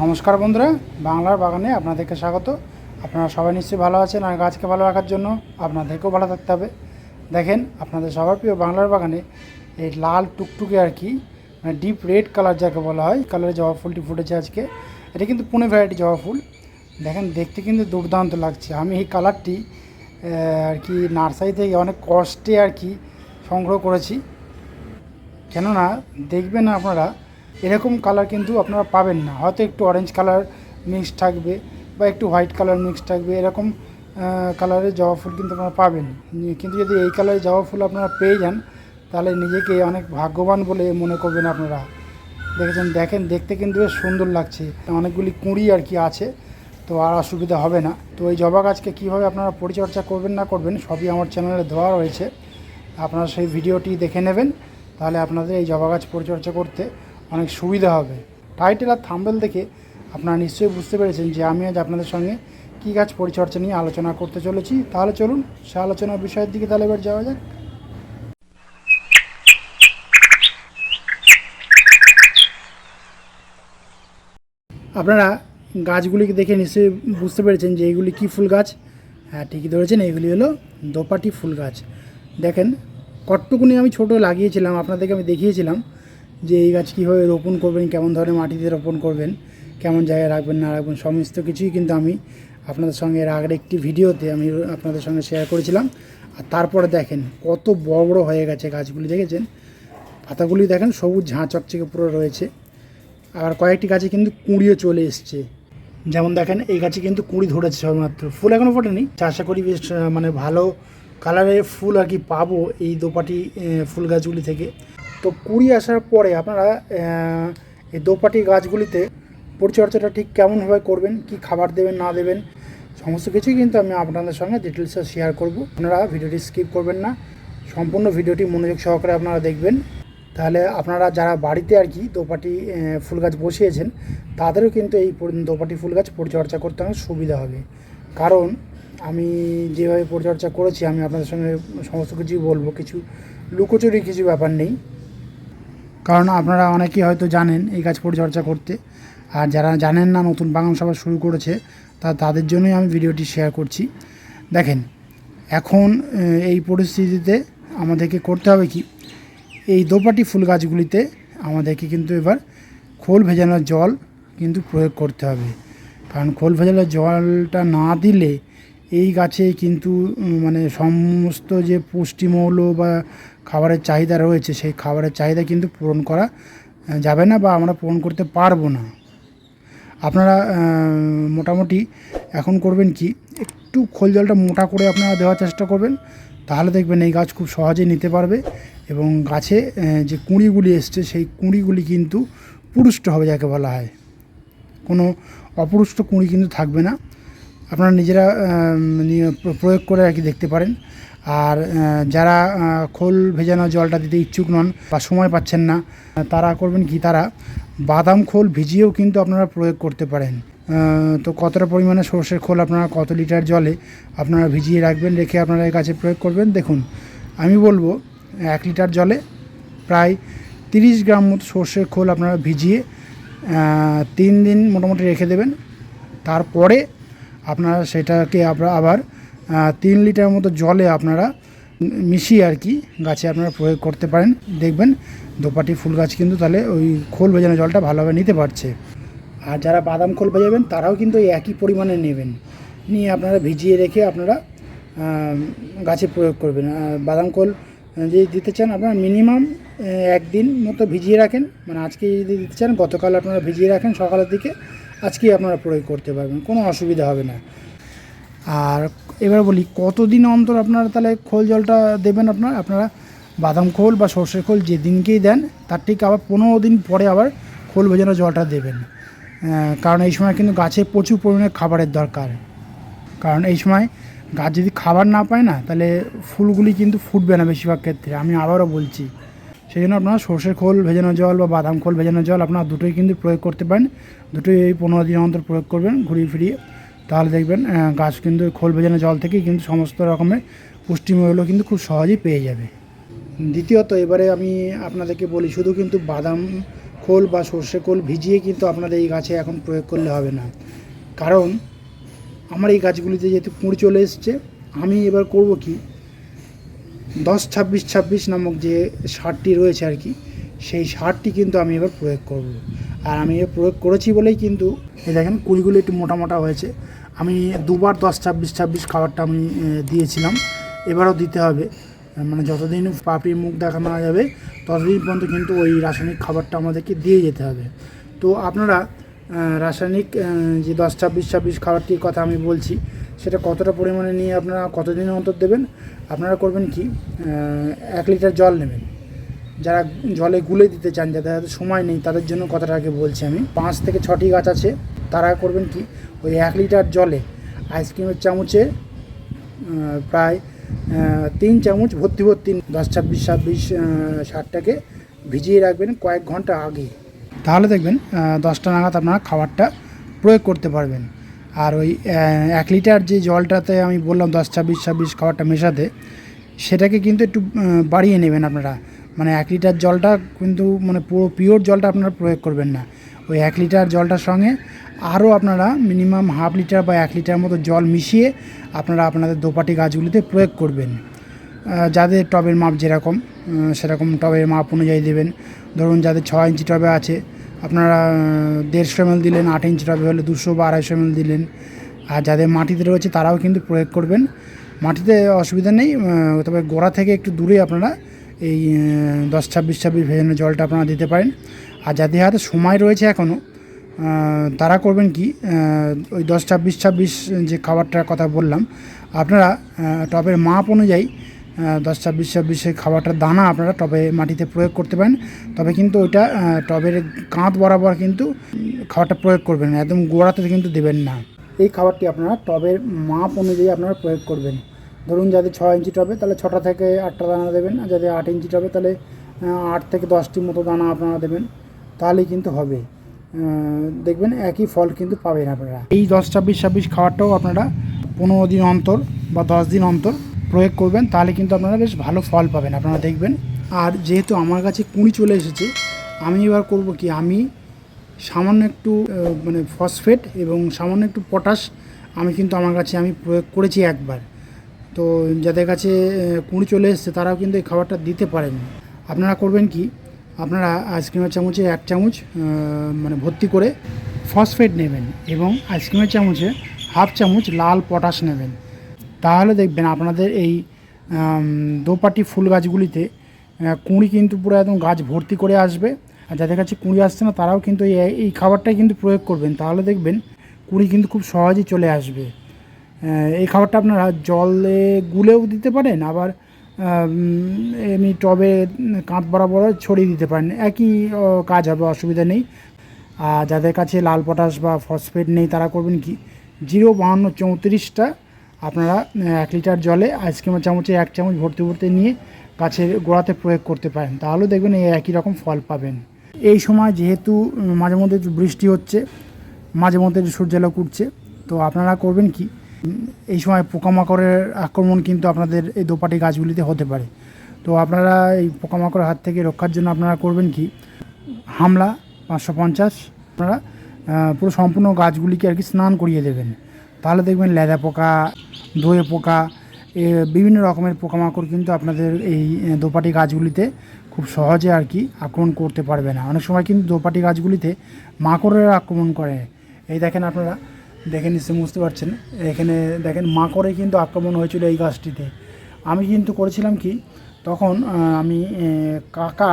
নমস্কার বন্ধুরা, বাংলার বাগানে আপনাদেরকে স্বাগত। আপনারা সবাই নিশ্চয়ই ভালো আছেন আর গাছকে ভালো রাখার জন্য আপনাদেরকেও ভালো থাকতে হবে। দেখেন, আপনাদের সবার প্রিয় বাংলার বাগানে এই লাল টুকটুকে আর কি মানে ডিপ রেড কালার যাকে বলা হয় কালারের জবা ফুলটি ফুটেছে আজকে। এটা কিন্তু পুনে ভ্যারাইটি জবা ফুল। দেখেন, দেখতে কিন্তু দুর্দান্ত লাগছে। আমি এই কালারটি আর কি নার্সারি থেকে অনেক কষ্টে আর কি সংগ্রহ করেছি। কেননা, দেখবেন আপনারা এরকম কালার কিন্তু আপনারা পাবেন না। হয়তো একটু অরেঞ্জ কালার মিক্স থাকবে বা একটু হোয়াইট কালার মিক্স থাকবে, এরকম কালারের জবা ফুল কিন্তু আপনারা পাবেন। কিন্তু যদি এই কালারের জবা ফুল আপনারা পেয়ে যান, তাহলে নিজেকে অনেক ভাগ্যবান বলে মনে করবেন আপনারা। দেখেছেন, দেখেন, দেখতে কিন্তু বেশ সুন্দর লাগছে। অনেকগুলি কুঁড়ি আর কি আছে, তো আর অসুবিধা হবে না। তো এই জবা গাছকে কীভাবে আপনারা পরিচর্যা করবেন, না করবেন, সবই আমার চ্যানেলে দেওয়া রয়েছে। আপনারা সেই ভিডিওটি দেখে নেবেন, তাহলে আপনাদের এই জবা গাছ পরিচর্যা করতে অনেক সুবিধা হবে। টাইটেল আর থাম্বেল দেখে আপনারা নিশ্চয়ই বুঝতে পেরেছেন যে আমি আজ আপনাদের সঙ্গে কী গাছ পরিচর্যা নিয়ে আলোচনা করতে চলেছি। তাহলে চলুন, সে আলোচনার বিষয়ের দিকে তাহলে এবার যাওয়া যাক। আপনারা গাছগুলিকে দেখে নিশ্চয়ই বুঝতে পেরেছেন যে এইগুলি কী ফুল গাছ? হ্যাঁ ঠিকই ধরেছেন এইগুলি হলো দোপাটি ফুল গাছ। দেখেন কটটুকুনি আমি ছোট লাগিয়েছিলাম, আপনাদেরকে আমি দেখিয়েছিলাম। যে এই গাছ কীভাবে রোপণ করবেন, কেমন ধরনের মাটিতে রোপণ করবেন, কেমন জায়গায় রাখবেন, না রাখবেন, সমস্ত কিছুই কিন্তু আমি আপনাদের সঙ্গে এর আগের একটি ভিডিওতে আমি আপনাদের সঙ্গে শেয়ার করেছিলাম। আর তারপরে দেখেন কত বড় বড় হয়ে গেছে গাছগুলি, দেখেছেন? পাতাগুলি দেখেন সবুজ ঝাঁ চকচকে পুরো রয়েছে। আর কয়েকটি গাছে কিন্তু কুঁড়িও চলে এসছে। যেমন দেখেন এই গাছে কিন্তু কুঁড়ি ধরেছে সবেমাত্র। ফুল এখনও ফোটেনি। আশা করি বেশ মানে ভালো কালারের ফুল আর কি পাবো এই দোপাটি ফুল গাছগুলি থেকে। তো কুঁড়ি আসার পরে আপনারা এই দোপাটি গাছগুলিতে পরিচর্যাটা ঠিক কেমনভাবে করবেন, কি খাবার দেবেন, না দেবেন, সমস্ত কিছুই কিন্তু আমি আপনাদের সঙ্গে ডিটেলসে শেয়ার করব। আপনারা ভিডিওটি স্কিপ করবেন না, সম্পূর্ণ ভিডিওটি মনোযোগ সহকারে আপনারা দেখবেন। তাহলে আপনারা যারা বাড়িতে আর কি দোপাটি ফুল গাছ বসিয়েছেন, তাদেরও কিন্তু এই দোপাটি ফুল গাছ পরিচর্যা করতে অনেক সুবিধা হবে। কারণ আমি যেভাবে পরিচর্যা করেছি, আমি আপনাদের সঙ্গে সমস্ত কিছুই বলব, কিছু লুকোচুরি কিছু ব্যাপার নেই। কারণ আপনারা অনেকেই হয়তো জানেন এই গাছ পরিচর্যা করতে। আর যারা জানেন না নতুন বাগান সভা শুরু করেছে, তা তাদের জন্যই আমি ভিডিওটি শেয়ার করছি। দেখেন, এখন এই পরিস্থিতিতে আমাদেরকে করতে হবে কি? এই দোপাটি ফুল গাছগুলিতে আমাদেরকে কিন্তু এবার খোল ভেজানো জল কিন্তু প্রয়োগ করতে হবে। কারণ খোল ভেজানো জলটা না দিলে এই গাছে কিন্তু মানে সমস্ত যে পুষ্টিমৌল বা খাবারের চাহিদা রয়েছে, সেই খাবারের চাহিদা কিন্তু পূরণ করা যাবে না বা আমরা পূরণ করতে পারব না। আপনারা মোটামুটি এখন করবেন কি, একটু খোল জলটা মোটা করে আপনারা দেওয়ার চেষ্টা করবেন, তাহলে দেখবেন এই গাছ খুব সহজেই নিতে পারবে এবং গাছে যে কুঁড়িগুলি এসছে, সেই কুঁড়িগুলি কিন্তু পুরুষ্ট হবে যাকে বলা হয়। কোনো অপুরুষ্ট কুঁড়ি কিন্তু থাকবে না। আপনারা নিজেরা প্রয়োগ করে আর কি দেখতে পারেন। আর যারা খোল ভেজানো জলটা দিতে ইচ্ছুক নন বা সময় পাচ্ছেন না তারা করবেন কি? তারা বাদাম খোল ভিজিয়েও কিন্তু আপনারা প্রয়োগ করতে পারেন। তো কতটা পরিমাণে সর্ষের খোল আপনারা, কত লিটার জলে আপনারা ভিজিয়ে রাখবেন রেখে আপনারা এই কাছে প্রয়োগ করবেন? দেখুন, আমি বলব এক লিটার জলে প্রায় তিরিশ গ্রাম মতো সর্ষের খোল আপনারা ভিজিয়ে তিন দিন মোটামুটি রেখে দেবেন। তারপরে আপনারা সেটাকে আবার তিন লিটার মতো জলে আপনারা মিশিয়ে আর কি গাছে আপনারা প্রয়োগ করতে পারেন। দেখবেন দোপাটি ফুল গাছ কিন্তু তাহলে ওই খোল ভেজানো জলটা ভালোভাবে নিতে পারছে। আর যারা বাদাম খোল ভেজাবেন, তারাও কিন্তু একই পরিমাণে নেবেন। নিয়ে আপনারা ভিজিয়ে রেখে আপনারা গাছে প্রয়োগ করবেন। বাদাম খোল যদি দিতে চান আপনারা মিনিমাম একদিন মতো ভিজিয়ে রাখেন। মানে আজকে যদি দিতে চান, গতকাল আপনারা ভিজিয়ে রাখেন সকালের দিকে, আজকেই আপনারা প্রয়োগ করতে পারবেন। কোনো অসুবিধা হবে না। আর এবার বলি, কতদিন অন্তর আপনারা তাহলে খোল জলটা দেবেন আপনারা? আপনারা বাদাম খোল বা সর্ষের খোল যেদিনকেই দেন, তার ঠিক আবার পনেরো দিন পরে আবার খোল ভেজানো জলটা দেবেন। কারণ এই সময় কিন্তু গাছে প্রচুর পরিমাণে খাবারের দরকার। কারণ এই সময় গাছ যদি খাবার না পায় না, তাহলে ফুলগুলি কিন্তু ফুটবে না বেশিরভাগ ক্ষেত্রে, আমি আবারও বলছি। সেই জন্য আপনারা সর্ষের খোল ভেজানো জল বা বাদাম খোল ভেজানো জল আপনারা দুটোই কিন্তু প্রয়োগ করতে পারেন। দুটোই এই পনেরো দিন অন্তর প্রয়োগ করবেন, ঘুরিয়ে ফিরিয়ে তাহলে দেখবেন গাছ কিন্তু খোল ভেজানো জল থেকেই কিন্তু সমস্ত রকমের পুষ্টিমূল্য কিন্তু খুব সহজেই পেয়ে যাবে। দ্বিতীয়ত, এবারে আমি আপনাদেরকে বলি, শুধু কিন্তু বাদাম খোল বা সর্ষে খোল ভিজিয়ে কিন্তু আপনাদের এই গাছে এখন প্রয়োগ করলে হবে না। কারণ, আমার এই গাছগুলিতে যেহেতু কুঁড়ি চলে এসছে, আমি এবার করব কি, দশ ছাব্বিশ ছাব্বিশ নামক যে সারটি রয়েছে আর কি, সেই সারটি কিন্তু আমি এবার প্রয়োগ করব। আর আমি এবার প্রয়োগ করেছি বলেই কিন্তু, এই দেখেন কুড়িগুলো একটু মোটা মোটা হয়েছে। আমি দুবার দশ ছাব্বিশ ছাব্বিশ খাবারটা আমি দিয়েছিলাম। এবারও দিতে হবে। মানে যতদিন পাপড়ির মুখ দেখানো যাবে, ততদিন পর্যন্ত কিন্তু ওই রাসায়নিক খাবারটা আমাদেরকে দিয়ে যেতে হবে। তো আপনারা রাসায়নিক যে দশ ছাব্বিশ ছাব্বিশ খাবারটির কথা আমি বলছি, সেটা কতটা পরিমাণে নিয়ে আপনারা কতদিন অন্তর দেবেন? আপনারা করবেন কি এক লিটার জল নেবেন। যারা জলে গুলে দিতে চান, যাদের সময় নেই, তাদের জন্য কথাটা আগে বলছি আমি। পাঁচ থেকে ছটি গাছ আছে তারা করবেন কি? ওই এক লিটার জলে আইসক্রিমের চামচে প্রায় তিন চামচ ভর্তি ভর্তি দশ ছাব্বিশ ছাব্বিশ সারটাকে ভিজিয়ে রাখবেন কয়েক ঘণ্টা আগে। তাহলে দেখবেন দশটা নাগাদ আপনারা খাবারটা প্রয়োগ করতে পারবেন। আর ওই এক লিটার যে জলটাতে আমি বললাম দশ ছাব্বিশ ছাব্বিশ খাবারটা মেশাতে, সেটাকে কিন্তু একটু বাড়িয়ে নেবেন আপনারা। মানে এক লিটার জলটা কিন্তু মানে পুরো পিওর জলটা আপনারা প্রয়োগ করবেন না। ওই এক লিটার জলটার সঙ্গে আরও আপনারা মিনিমাম হাফ লিটার বা এক লিটার মতো জল মিশিয়ে আপনারা আপনাদের দোপাটি গাছগুলিতে প্রয়োগ করবেন। যাদের টবের মাপ যেরকম সেরকম টবের মাপ অনুযায়ী দেবেন। ধরুন যাদের ছ ইঞ্চি টবে আছে, আপনারা দেড়শো এম দিলেন, আট ইঞ্চি টবে হলে দুশো বা আড়াইশো এম দিলেন। আর যাদের মাটিতে রয়েছে, তারাও কিন্তু প্রয়োগ করবেন। মাটিতে অসুবিধা নেই তবে গোড়া থেকে একটু দূরে আপনারা এই দশ ছাব্বিশ ছাব্বিশ ভেজানো জলটা আপনারা দিতে পারেন। আর যাদের হাতে সময় রয়েছে এখনও তারা করবেন কি ওই দশ ছাব্বিশ ছাব্বিশ যে খাবারটার কথা বললাম, আপনারা টবের মাপ অনুযায়ী দশ ছাব্বিশ ছাব্বিশে খাবারটার দানা আপনারা টবে মাটিতে প্রয়োগ করতে পারেন। তবে কিন্তু ওইটা টবের কাঁধ বরাবর কিন্তু খাবারটা প্রয়োগ করবেন একদম গোড়াতে কিন্তু দেবেন না। এই খাবারটি আপনারা টবের মাপ অনুযায়ী আপনারা প্রয়োগ করবেন। ধরুন যাদের ছ ইঞ্চি টবে, তাহলে ছটা থেকে আটটা দানা দেবেন, আর যাদের আট ইঞ্চি টবে, তাহলে আট থেকে দশটি মতো দানা আপনারা দেবেন। তাহলেই কিন্তু হবে। দেখবেন একই ফল কিন্তু পাবেন আপনারা। এই দশ ছাব্বিশ ছাব্বিশ খাবারটাও আপনারা পনেরো দিন অন্তর বা দশ দিন অন্তর প্রয়োগ করবেন, তাহলে কিন্তু আপনারা বেশ ভালো ফল পাবেন। আপনারা দেখবেন। আর যেহেতু আমার কাছে কুঁড়ি চলে এসেছে, আমি এবার করব কি? আমি সামান্য একটু মানে ফসফেট এবং সামান্য একটু পটাশ আমি কিন্তু আমার কাছে, আমি প্রয়োগ করেছি একবার। তো যাদের কাছে কুঁড়ি চলে এসছে, তারাও কিন্তু এই খাবারটা দিতে পারেন। আপনারা করবেন কি? আপনারা আইসক্রিমের চামচে এক চামচ মানে ভর্তি করে ফসফেট নেবেন এবং আইসক্রিমের চামচে হাফ চামচ লাল পটাশ নেবেন। তাহলে দেখবেন আপনাদের এই দোপাটি ফুল গাছগুলিতে কুঁড়ি কিন্তু পুরো একদম গাছ ভর্তি করে আসবে। আর যাদের কাছে কুঁড়ি আসছে না, তারাও কিন্তু এই এই খাবারটাই কিন্তু প্রয়োগ করবেন। তাহলে দেখবেন কুঁড়ি কিন্তু খুব সহজেই চলে আসবে। এই খাবারটা আপনারা জলে গুলেও দিতে পারেন, আবার এমনি টবে কাঁধ বরাবর ছড়িয়ে দিতে পারেন। একই কাজ হবে, অসুবিধা নেই। আর যাদের কাছে লাল পটাশ বা ফসফেট নেই, তারা করবেন কি? জিরো বাহান্ন চৌত্রিশটা আপনারা এক লিটার জলে আইসক্রিমের চামচে এক চামচ ভর্তি ভর্তি নিয়ে গাছের গোড়াতে প্রয়োগ করতে পারেন। তাহলে দেখবেন এই একই রকম ফল পাবেন। এই সময় যেহেতু মাঝে মধ্যে বৃষ্টি হচ্ছে মাঝে মধ্যে সূর্যালোক উঠছে, তো আপনারা করবেন কি? এই সময় পোকামাকড়ের আক্রমণ কিন্তু আপনাদের এই দোপাটি গাছগুলিতে হতে পারে। তো আপনারা এই পোকামাকড়ের হাত থেকে রক্ষার জন্য আপনারা করবেন কি? হামলা পাঁচশো পঞ্চাশ। আপনারা পুরো সম্পূর্ণ গাছগুলিকে আর কি স্নান করিয়ে দেবেন। তাহলে দেখবেন লেদা পোকা, দোয়ে পোকা বিভিন্ন রকমের পোকামাকড় কিন্তু আপনাদের এই দোপাটি গাছগুলিতে খুব সহজে আর কি আক্রমণ করতে পারবে না। অনেক সময় কিন্তু দোপাটি গাছগুলিতে মাকড়ের আক্রমণ করে। এই দেখেন আপনারা দেখে নিশ্চয়ই বুঝতে পারছেন। এখানে দেখেন মাকড়ে কিন্তু আক্রমণ হয়েছিল এই গাছটিতে। আমি কিন্তু করেছিলাম কি, তখন আমি কাকা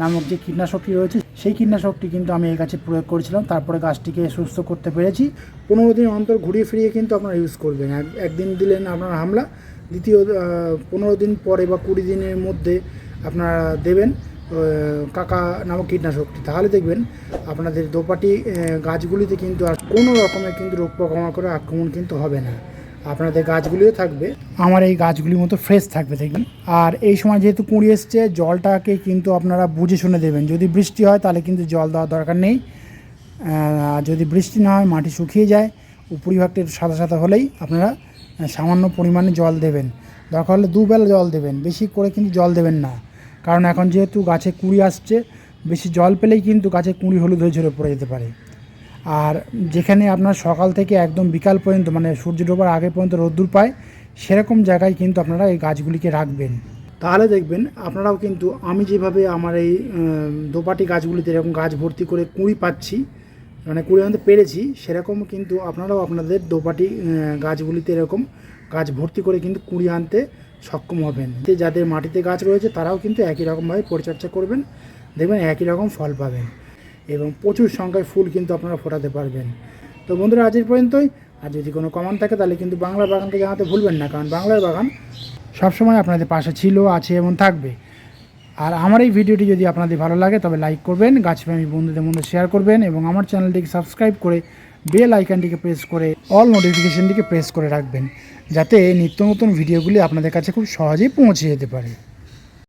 নামক যে কীটনাশকটি রয়েছে, সেই কীটনাশকটি কিন্তু আমি এই গাছে প্রয়োগ করেছিলাম। তারপরে গাছটিকে সুস্থ করতে পেরেছি। পনেরো দিন অন্তর ঘুরিয়ে ফিরিয়ে কিন্তু আপনারা ইউজ করবেন। একদিন দিলেন আপনার হামলা, দ্বিতীয় পনেরো দিন পরে বা কুড়ি দিনের মধ্যে আপনারা দেবেন। কাকা নামক কীটনাশকটি। তাহলে দেখবেন আপনাদের দোপাটি গাছগুলিতে কিন্তু আর কোনো রকমের কিন্তু রোগ পোকামাকড়ের আক্রমণ কিন্তু হবে না। আপনাদের গাছগুলিও থাকবে। আমার এই গাছগুলির মতো ফ্রেশ থাকবে, দেখবেন। আর এই সময় যেহেতু কুঁড়ি এসছে, জলটাকে কিন্তু আপনারা বুঝে শুনে দেবেন। যদি বৃষ্টি হয়, তাহলে কিন্তু জল দেওয়ার দরকার নেই। আর যদি বৃষ্টি না হয়, মাটি শুকিয়ে যায় উপরিভাগটা একটু সাদা সাদা হলেই আপনারা সামান্য পরিমাণে জল দেবেন। দরকার হলে দুবেলা জল দেবেন। বেশি করে কিন্তু জল দেবেন না। কারণ এখন যেহেতু গাছে কুড়ি আসছে, বেশি জল পেলেই কিন্তু গাছে কুঁড়ি হলুদ হয়ে ঝরে পড়ে যেতে পারে। আর যেখানে আপনার সকাল থেকে একদম বিকাল পর্যন্ত মানে সূর্য ডোবার আগে পর্যন্ত রোদ্দুর পায়, সেরকম জায়গায় কিন্তু আপনারা এই গাছগুলিকে রাখবেন। তাহলে দেখবেন, আপনারাও কিন্তু আমি যেভাবে আমার এই দোপাটি গাছগুলিতে এরকম গাছ ভর্তি করে কুঁড়ি পাচ্ছি মানে কুঁড়ি আনতে পেরেছি, সেরকম কিন্তু আপনারাও আপনাদের দোপাটি গাছগুলিতে এরকম গাছ ভর্তি করে কিন্তু কুঁড়ি আনতে সক্ষম হবেন। যাদের মাটিতে গাছ রয়েছে, তারাও কিন্তু একই রকমভাবে পরিচর্যা করবেন, দেখবেন একই রকম ফল পাবেন এবং প্রচুর সংখ্যায় ফুল কিন্তু আপনারা ফোটাতে পারবেন। তো বন্ধুরা আজের পর্যন্তই। আর যদি কোনো কমান থাকে, তাহলে কিন্তু বাংলার বাগানকে জানাতে ভুলবেন না, কারণ বাংলার বাগান সবসময় আপনাদের পাশে ছিল, আছে এবং থাকবে। আর আমার এই ভিডিওটি যদি আপনাদের ভালো লাগে, তবে লাইক করবেন, গাছপ্রেমী বন্ধুদের মধ্যে শেয়ার করবেন এবং আমার চ্যানেলটিকে সাবস্ক্রাইব করে বেল আইকনটিকে প্রেস করে অল নোটিফিকেশনটিকে প্রেস করে রাখবেন। যাতে নিত্য নতুন ভিডিওগুলি আপনাদের কাছে খুব সহজেই পৌঁছে যেতে পারে।